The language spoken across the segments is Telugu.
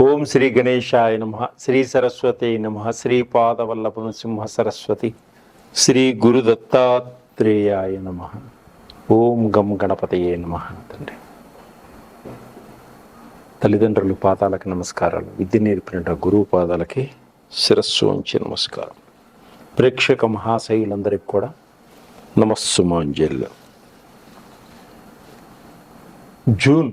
ఓం శ్రీ గణేశాయ నమ శ్రీ సరస్వతి నమ శ్రీ పాదవల్లభ సింహ సరస్వతి శ్రీ గురు దత్తాత్రేయాయ నమ. ఓం గం గణపతయే నమ తండ్రి తల్లిదండ్రులు పాదాలకు నమస్కారాలు. విద్య నేర్పిన గురువు పాదాలకి శిరస్సు ఉంచి నమస్కారం. ప్రేక్షక మహాశైలందరికీ కూడా నమస్సుమాంజల్లు జూన్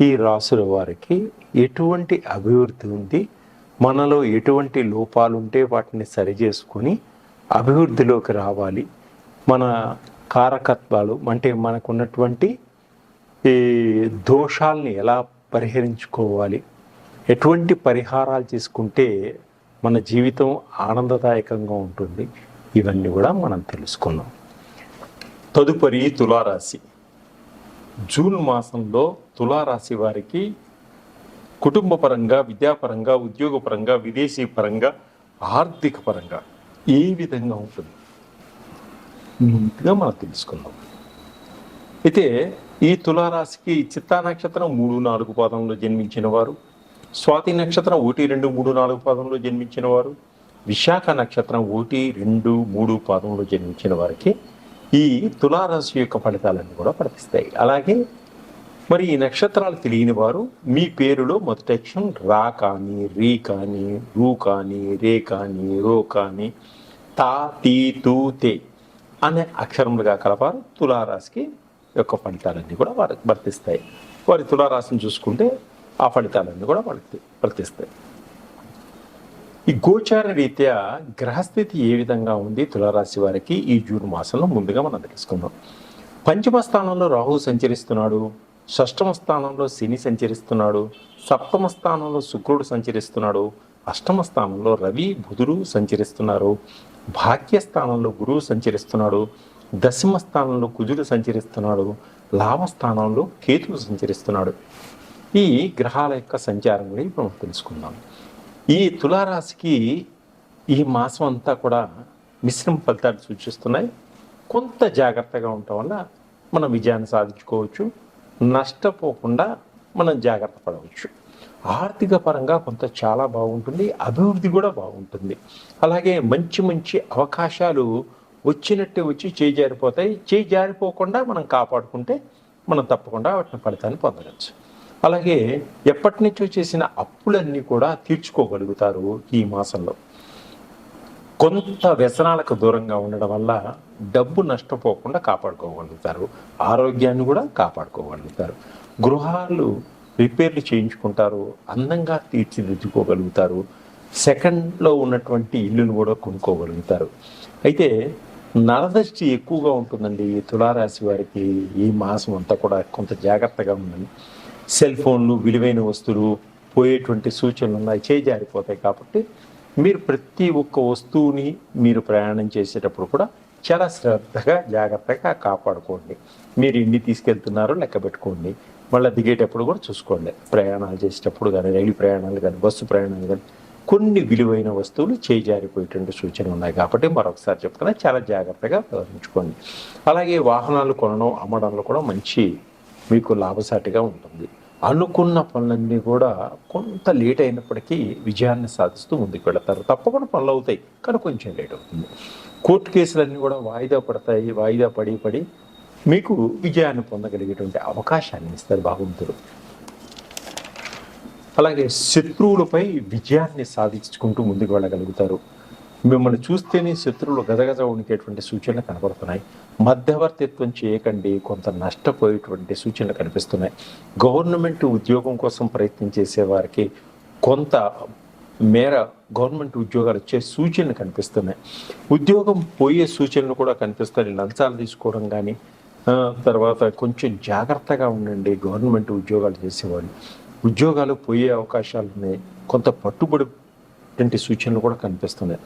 ఈ రాసుల వారికి ఎటువంటి అభివృద్ధి ఉంది? మనలో ఎటువంటి లోపాలు ఉంటే వాటిని సరిచేసుకొని అభివృద్ధిలోకి రావాలి. మన కారకత్వాలు అంటే మనకున్నటువంటి ఈ దోషాల్ని ఎలా పరిహరించుకోవాలి? ఎటువంటి పరిహారాలు చేసుకుంటే మన జీవితం ఆనందదాయకంగా ఉంటుంది? ఇవన్నీ కూడా మనం తెలుసుకున్నాం తదుపరి తులారాశి. జూన్ మాసంలో తులారాశి వారికి కుటుంబ పరంగా విద్యాపరంగా ఉద్యోగపరంగా విదేశీ పరంగా ఆర్థిక పరంగా ఏ విధంగా ఉంటుంది? ముందుగా మనం తెలుసుకుందాం. అయితే ఈ తులారాశికి చిత్తా నక్షత్రం మూడు నాలుగు పాదంలో జన్మించిన వారు స్వాతి నక్షత్రం ఒకటి రెండు మూడు నాలుగు పాదంలో జన్మించిన వారు విశాఖ నక్షత్రం ఒకటి రెండు మూడు పాదంలో జన్మించిన వారికి ఈ తులారాశి యొక్క ఫలితాలన్నీ కూడా వర్తిస్తాయి అలాగే మరి ఈ నక్షత్రాలు తెలియని వారు మీ పేరులో మొదటి అక్షరం రా కానీ రీ కానీ రూ కానీ రే కానీ రో కానీ తా తీ తూ తే అనే అక్షరములుగా కలపారు తులారాశికి యొక్క ఫలితాలన్నీ కూడా వారికి వర్తిస్తాయి. వారి తులారాశిని చూసుకుంటే ఆ ఫలితాలన్నీ కూడా వాళ్ళకి వర్తిస్తాయి ఈ గోచార రీత్యా గ్రహస్థితి ఏ విధంగా ఉంది తులారాశి వారికి ఈ జూన్ మాసంలో ముందుగా మనం తెలుసుకుందాం పంచమ స్థానంలో రాహు సంచరిస్తున్నాడు షష్టమ స్థానంలో శని సంచరిస్తున్నాడు సప్తమ స్థానంలో శుక్రుడు సంచరిస్తున్నాడు అష్టమ స్థానంలో రవి బుధుడు సంచరిస్తున్నారు భాగ్యస్థానంలో గురువు సంచరిస్తున్నాడు దశమ స్థానంలో కుజుడు సంచరిస్తున్నాడు లాభస్థానంలో కేతువు సంచరిస్తున్నాడు. ఈ గ్రహాల యొక్క సంచారం గురించి ఇప్పుడు మనం తెలుసుకుందాం. ఈ తులారాశికి ఈ మాసం అంతా కూడా మిశ్రమ ఫలితాలు సూచిస్తున్నాయి. కొంత జాగ్రత్తగా ఉండటం వల్ల మనం విజయాన్ని సాధించుకోవచ్చు. నష్టపోకుండా మనం జాగ్రత్త పడవచ్చు. ఆర్థిక పరంగా కొంత చాలా బాగుంటుంది. అభివృద్ధి కూడా బాగుంటుంది. అలాగే మంచి మంచి అవకాశాలు వచ్చినట్టే వచ్చి చేయి జారిపోతాయి చేయి జారిపోకుండా మనం కాపాడుకుంటే మనం తప్పకుండా వాటిని ఫలితాన్ని పొందవచ్చు. అలాగే ఎప్పటి నుంచో చేసిన అప్పులన్నీ కూడా తీర్చుకోగలుగుతారు ఈ మాసంలో. కొంత వ్యసనాలకు దూరంగా ఉండడం వల్ల డబ్బు నష్టపోకుండా కాపాడుకోగలుగుతారు. ఆరోగ్యాన్ని కూడా కాపాడుకోగలుగుతారు. గృహాలు రిపేర్లు చేయించుకుంటారు అందంగా తీర్చిదిద్దుకోగలుగుతారు సెకండ్లో ఉన్నటువంటి ఇల్లును కూడా కొనుక్కోగలుగుతారు. అయితే నరదృష్టి ఎక్కువగా ఉంటుందండి తులారాశి వారికి ఈ మాసం అంతా కూడా కొంత జాగ్రత్తగా ఉండండి. సెల్ ఫోన్లు విలువైన వస్తువులు పోయేటువంటి సూచనలు ఉన్నాయి చేజారిపోతాయి కాబట్టి మీరు ప్రతి ఒక్క వస్తువుని మీరు ప్రయాణం చేసేటప్పుడు కూడా చాలా శ్రద్ధగా జాగ్రత్తగా కాపాడుకోండి. మీరు ఎన్ని తీసుకెళ్తున్నారో లెక్క పెట్టుకోండి. మళ్ళీ దిగేటప్పుడు కూడా చూసుకోండి. ప్రయాణాలు చేసేటప్పుడు కానీ రైలు ప్రయాణాలు కానీ బస్సు ప్రయాణాలు కానీ కొన్ని విలువైన వస్తువులు చేజారిపోయేటువంటి సూచనలు ఉన్నాయి కాబట్టి మరొకసారి చెప్తున్నా చాలా జాగ్రత్తగా వ్యవహరించుకోండి. అలాగే వాహనాలు కొనడం అమ్మడంలో కూడా మంచి మీకు లాభసాటిగా ఉంటుంది. అనుకున్న పనులన్నీ కూడా కొంత లేట్ అయినప్పటికీ విజయాన్ని సాధిస్తూ ముందుకు వెళతారు. తప్పకుండా పనులు అవుతాయి కానీ కొంచెం లేట్ అవుతుంది. కోర్టు కేసులన్నీ కూడా వాయిదా పడతాయి వాయిదా పడి పడి మీకు విజయాన్ని పొందగలిగేటువంటి అవకాశాన్ని ఇస్తారు భగవంతుడు. అలాగే శత్రువులపై విజయాన్ని సాధించుకుంటూ ముందుకు వెళ్ళగలుగుతారు. మిమ్మల్ని చూస్తేనే శత్రువులు గదగద ఉనికేటువంటి సూచనలు కనబడుతున్నాయి. మధ్యవర్తిత్వం చేయకండి కొంత నష్టపోయేటువంటి సూచనలు కనిపిస్తున్నాయి. గవర్నమెంట్ ఉద్యోగం కోసం ప్రయత్నం చేసే వారికి కొంత మేర గవర్నమెంట్ ఉద్యోగాలు వచ్చే సూచనలు కనిపిస్తున్నాయి. ఉద్యోగం పోయే సూచనలు కూడా కనిపిస్తాయి. లంచాలు తీసుకోవడం కానీ తర్వాత కొంచెం జాగ్రత్తగా ఉండండి గవర్నమెంట్ ఉద్యోగాలు చేసేవాళ్ళు. ఉద్యోగాలు పోయే అవకాశాలు ఉన్నాయి. కొంత పట్టుబడి ఇటువంటి సూచనలు కూడా కనిపిస్తుంది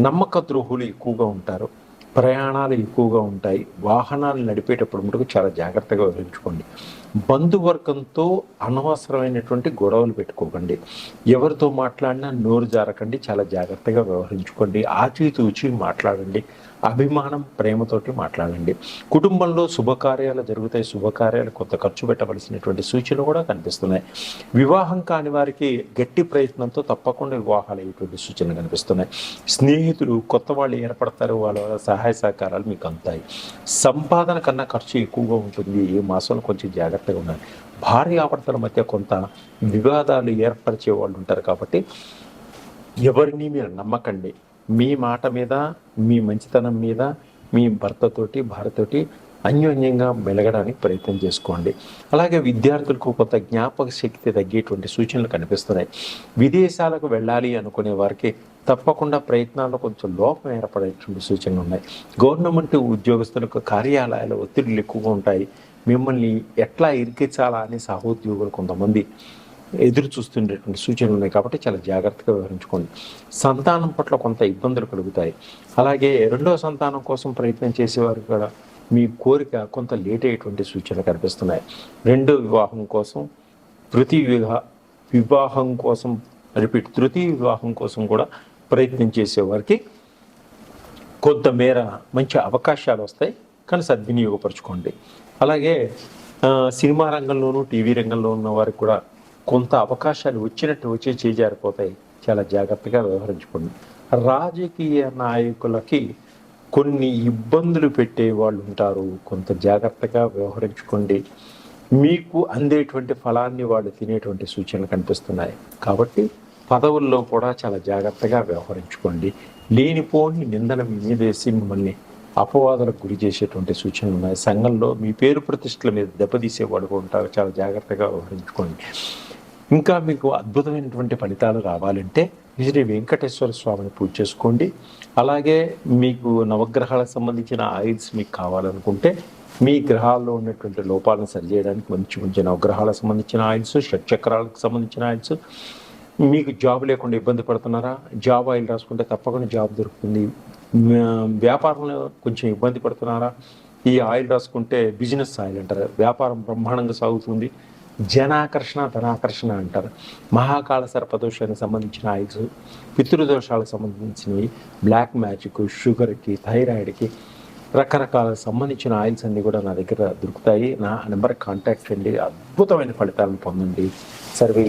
నమ్మక ద్రోహులు ఎక్కువగా ఉంటారు. ప్రయాణాలు ఎక్కువగా ఉంటాయి. వాహనాలు నడిపేటప్పుడు మటుకు చాలా జాగ్రత్తగా వివరించుకోండి. బంధువర్గంతో అనవసరమైనటువంటి గొడవలు పెట్టుకోకండి. ఎవరితో మాట్లాడినా నోరు జారకండి. చాలా జాగ్రత్తగా వ్యవహరించుకోండి. ఆచితూచి మాట్లాడండి. అభిమానం ప్రేమతోటి మాట్లాడండి. కుటుంబంలో శుభకార్యాలు జరుగుతాయి. శుభకార్యాలు కొంత ఖర్చు పెట్టవలసినటువంటి సూచనలు కూడా కనిపిస్తున్నాయి. వివాహం కాని వారికి గట్టి ప్రయత్నంతో తప్పకుండా వివాహాలు అయ్యేటువంటి సూచనలు కనిపిస్తున్నాయి. స్నేహితులు కొత్త వాళ్ళు ఏర్పడతారు. వాళ్ళ వల్ల సహాయ సహకారాలు మీకు అందుతాయి. సంపాదన కన్నా ఖర్చు ఎక్కువగా ఉంటుంది. ఈ మాసంలో కొంచెం జాగ్రత్తగా ఉండాలి భార్యాభర్తల మధ్య కొంత వివాదాలు ఏర్పరిచే వాళ్ళు ఉంటారు కాబట్టి ఎవరిని మీరు నమ్మకండి. మీ మాట మీద మీ మంచితనం మీద మీ భర్తతోటి భార్యతోటి అన్యోన్యంగా మెలగడానికి ప్రయత్నం చేసుకోండి. అలాగే విద్యార్థులకు కొంత జ్ఞాపక శక్తి తగ్గేటువంటి సూచనలు కనిపిస్తున్నాయి. విదేశాలకు వెళ్ళాలి అనుకునే వారికి తప్పకుండా ప్రయత్నాల్లో కొంచెం లోపం ఏర్పడేటువంటి సూచనలు ఉన్నాయి. గవర్నమెంట్ ఉద్యోగస్తులకు కార్యాలయాల ఒత్తిడులు ఎక్కువగా ఉంటాయి. మిమ్మల్ని ఎట్లా ఇరికించాలా అని సహోద్యోగులు కొంతమంది ఎదురు చూస్తుండేటువంటి సూచనలు ఉన్నాయి కాబట్టి చాలా జాగ్రత్తగా వ్యవహరించుకోండి సంతానం పట్ల కొంత ఇబ్బందులు కలుగుతాయి. అలాగే రెండవ సంతానం కోసం ప్రయత్నం చేసేవారు కూడా మీ కోరిక కొంత లేట్ అయ్యేటువంటి సూచనలు కనిపిస్తున్నాయి. రెండో వివాహం కోసం తృతీయ వివాహ వివాహం కోసం రిపీట్ తృతీయ వివాహం కోసం కూడా ప్రయత్నం చేసేవారికి కొంతమేర మంచి అవకాశాలు వస్తాయి. కానీ సద్వినియోగపరచుకోండి. అలాగే సినిమా రంగంలోనూ టీవీ రంగంలో ఉన్న వారికి కూడా కొంత అవకాశాలు వచ్చినట్టు వచ్చి చేజారిపోతాయి. చాలా జాగ్రత్తగా వ్యవహరించుకోండి. రాజకీయ నాయకులకి కొన్ని ఇబ్బందులు పెట్టే వాళ్ళు ఉంటారు. కొంత జాగ్రత్తగా వ్యవహరించుకోండి. మీకు అందేటువంటి ఫలాన్ని వాళ్ళు తినేటువంటి సూచనలు కనిపిస్తున్నాయి. కాబట్టి పదవుల్లో కూడా చాలా జాగ్రత్తగా వ్యవహరించుకోండి. లేనిపోని నిందన మీదేసి మీద వేసి మిమ్మల్ని అపవాదాలకు గురి చేసేటువంటి సూచనలు ఉన్నాయి. సంఘంలో మీ పేరు ప్రతిష్టల మీద దెబ్బతీసే వాళ్ళు కూడా ఉంటారు. చాలా జాగ్రత్తగా వ్యవహరించుకోండి. ఇంకా మీకు అద్భుతమైనటువంటి ఫలితాలు రావాలంటే శ్రీ వెంకటేశ్వర స్వామిని పూజ చేసుకోండి. అలాగే మీకు నవగ్రహాలకు సంబంధించిన ఆయిల్స్ మీకు కావాలనుకుంటే మీ గ్రహాల్లో ఉన్నటువంటి లోపాలను సరిచేయడానికి మంచి మంచి నవగ్రహాలకు సంబంధించిన ఆయిల్స్ షట్చక్రాలకు సంబంధించిన ఆయిల్స్ మీకు జాబ్ లేకుండా ఇబ్బంది పడుతున్నారా? జాబ్ ఆయిల్ రాసుకుంటే తప్పకుండా జాబ్ దొరుకుతుంది. వ్యాపారంలో కొంచెం ఇబ్బంది పడుతున్నారా? ఈ ఆయిల్ రాసుకుంటే బిజినెస్ ఆయిల్ అంటారు. వ్యాపారం బ్రహ్మాండంగా సాగుతుంది. జనాకర్షణ ధనాకర్షణ అంటారు. మహాకాళ సర్పదోషానికి సంబంధించిన ఆయిల్స్ పితృదోషాలకు సంబంధించినవి బ్లాక్ మ్యాజిక్ షుగర్కి థైరాయిడ్కి రకరకాల సంబంధించిన ఆయిల్స్ అన్నీ కూడా నా దగ్గర దొరుకుతాయి. నా నెంబర్ కాంటాక్ట్ చేయండి. అద్భుతమైన ఫలితాలను పొందండి. సర్వే